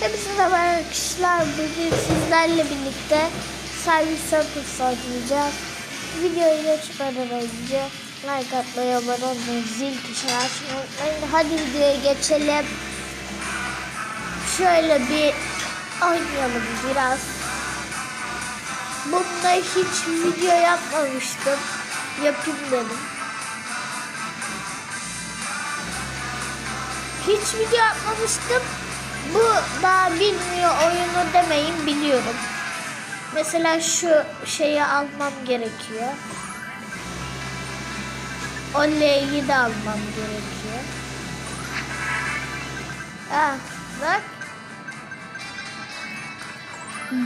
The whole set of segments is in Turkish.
Hepinize merhaba arkadaşlar. Bugün sizlerle birlikte Service Circus oynayacağız. Videoyu geçmeden önce like atmayı, abone olmayı, zil tuşunu açmayı unutmayın. Hadi videoya geçelim. Şöyle bir oynayalım biraz. Bunda hiç video yapmamıştım. Yapayım dedim. Hiç video yapmamıştım. Bu daha bilmiyor oyunu demeyin biliyorum. Mesela şu şeyi almam gerekiyor. O L'yi de almam gerekiyor. Ah bak.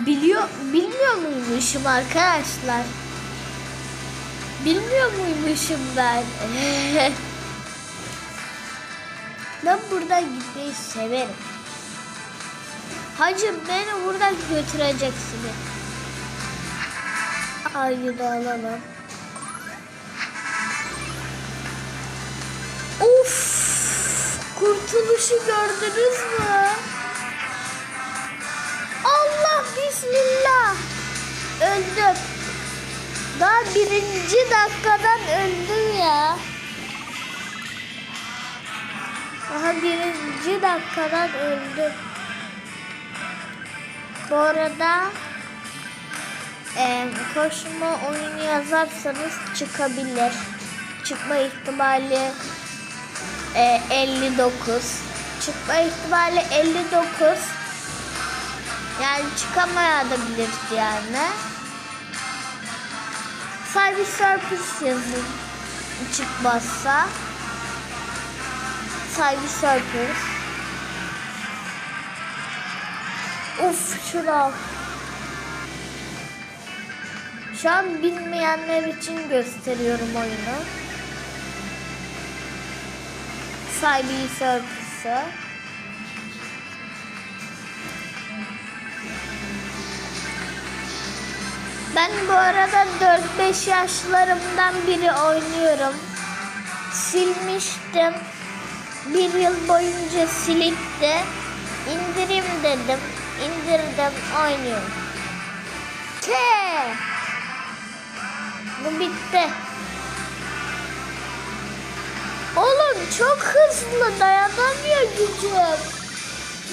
Biliyor, bilmiyor muymuşum arkadaşlar? Bilmiyor muymuşum ben? ben buradan gitmeyi severim. Hacı beni buradan götüreceksiniz. Ayı da alalım. Of! Kurtuluşu gördünüz mü? Allah bismillah. Öldüm. Daha birinci dakikadan öldüm ya. Daha birinci dakikadan öldüm. Bu arada e, koşma oyunu yazarsanız çıkabilir. Çıkma ihtimali e, 59. Çıkma ihtimali 59. Yani çıkamayabilir yani. Service Surface yazın çıkmazsa. Service Surface. Of şuna. Şu an bilmeyenler için gösteriyorum oyunu. Cyber Surface'ı. Ben bu arada 4-5 yaşlarımdan biri oynuyorum. Silmiştim. Bir yıl boyunca silip de indireyim dedim. İndirdim oynuyorum. Ke. Bu bitti. Oğlum çok hızlı dayanamıyor gücüm.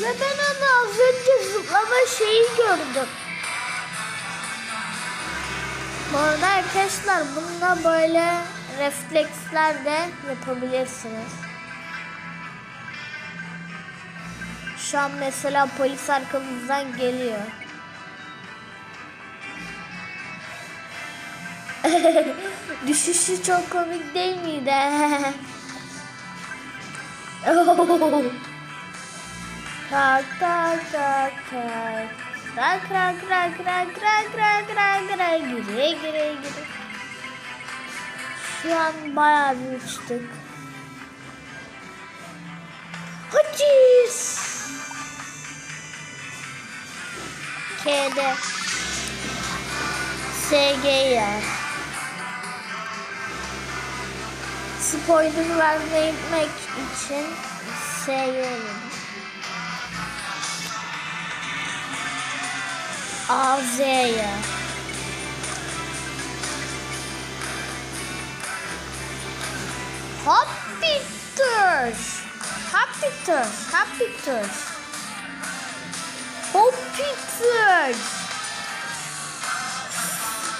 Ve ben onu az önce zıplama şeyi gördüm. Bu arada arkadaşlar bununla böyle refleksler de yapabilirsiniz. Şu an mesela polis arkamızdan geliyor. Düşüşü çok komik değil miydi? tak tak tak tak. Tak rak rak rak rak rak rak rak gire gire gire. Şu an bayağı bir uçtuk. Haciz. K'de. SG'ye. Spoiler vermemek için S'ye AZ'ye. Hoppiters. Hoppiters. Hoppiters.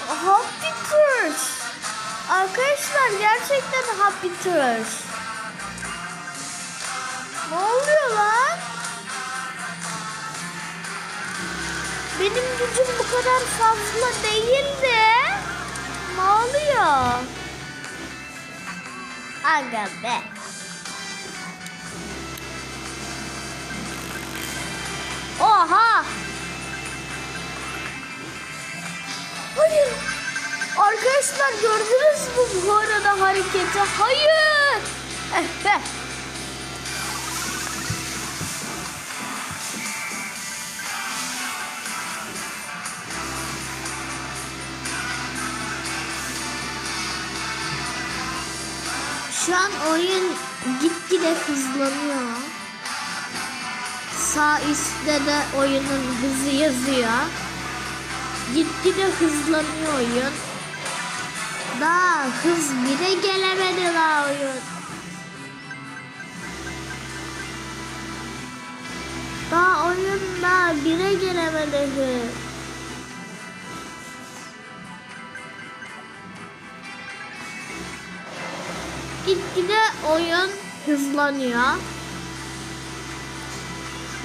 Hoppiters. Hoppiters. Arkadaşlar gerçekten Hoppiters. Ne oluyor lan? Benim gücüm bu kadar fazla değildi. Ne oluyor? Aga be. Arkadaşlar gördünüz mü bu arada hareketi? Hayır. Eh. Şu an oyun gitgide hızlanıyor. Sağ üstte de oyunun hızı yazıyor. Gitgide hızlanıyor oyun. Daha hız bile gelemedi daha oyun. Daha oyun daha bire gelemedi hız. Gitgide oyun hızlanıyor.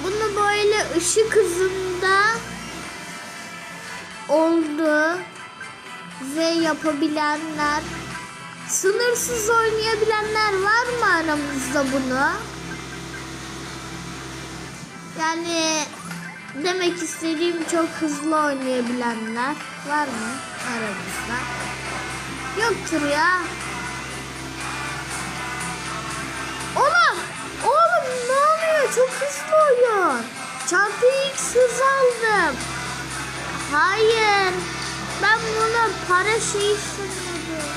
Bunu böyle ışık hızında oldu ve yapabilenler sınırsız oynayabilenler var mı aramızda bunu? Yani demek istediğim çok hızlı oynayabilenler var mı aramızda? Yoktur ya. Oğlum, oğlum ne oluyor? Çok hızlı oyun. Çarpı X hız aldım. Hayır. Ben buna para şeyi sanıyordum.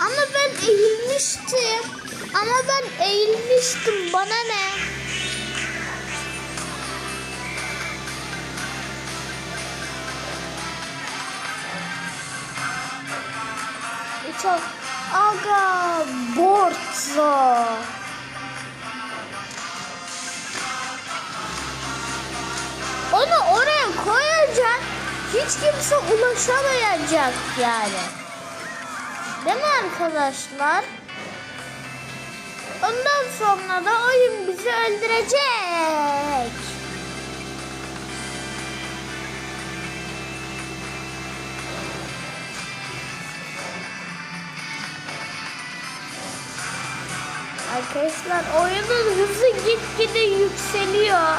Ama ben eğilmiştim. Ama ben eğilmiştim. Bana ne? Çok aga borzo. Onu oraya koyacak. Hiç kimse ulaşamayacak yani. Değil mi arkadaşlar? Ondan sonra da oyun bizi öldürecek. Arkadaşlar oyunun hızı gitgide yükseliyor.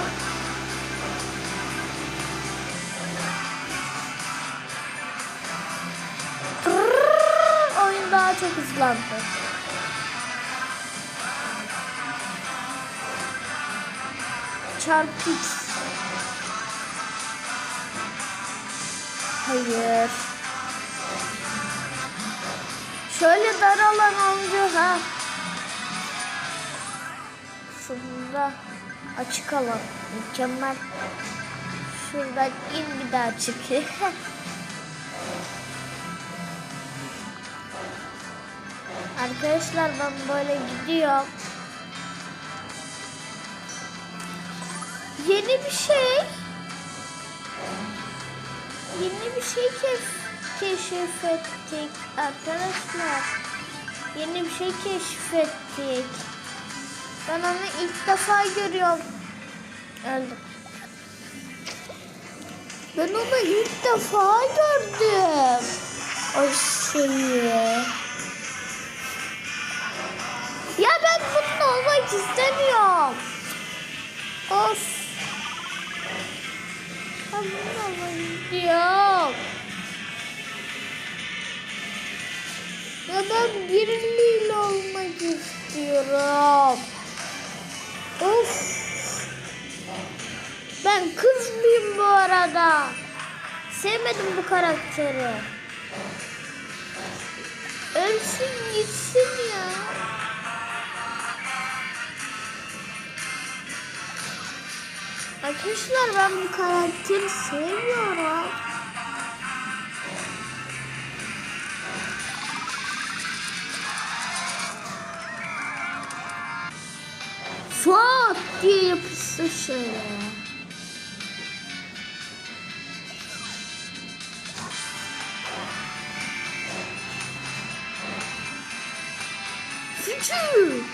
Çok hızlandı. Çarpı X. Hayır. Şöyle dar alan olunca ha. Sonunda açık alan. Mükemmel. Şuradan in bir daha çık. Arkadaşlar ben böyle gidiyorum. Yeni bir şey. Yeni bir şey keş keşfettik arkadaşlar. Yeni bir şey keşfettik. Ben onu ilk defa görüyorum. Öldüm. Ben onu ilk defa gördüm. O şeyi. Ya ben bunun olmak istemiyorum. Of. Ben bunun olmak istiyorum. Ya ben biriyle olmak istiyorum. Of. Ben kız mıyım bu arada? Sevmedim bu karakteri. Ölsün gitsin ya. Arkadaşlar ben bu karakteri sevmiyorum. Fuat diye yapıştı şöyle. Füçü.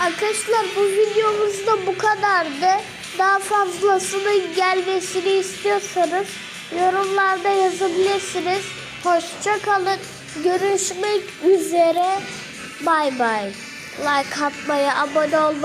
Arkadaşlar bu videomuz da bu kadardı. Daha fazlasının gelmesini istiyorsanız yorumlarda yazabilirsiniz. Hoşça kalın. Görüşmek üzere. Bay bay. Like atmayı, abone olmayı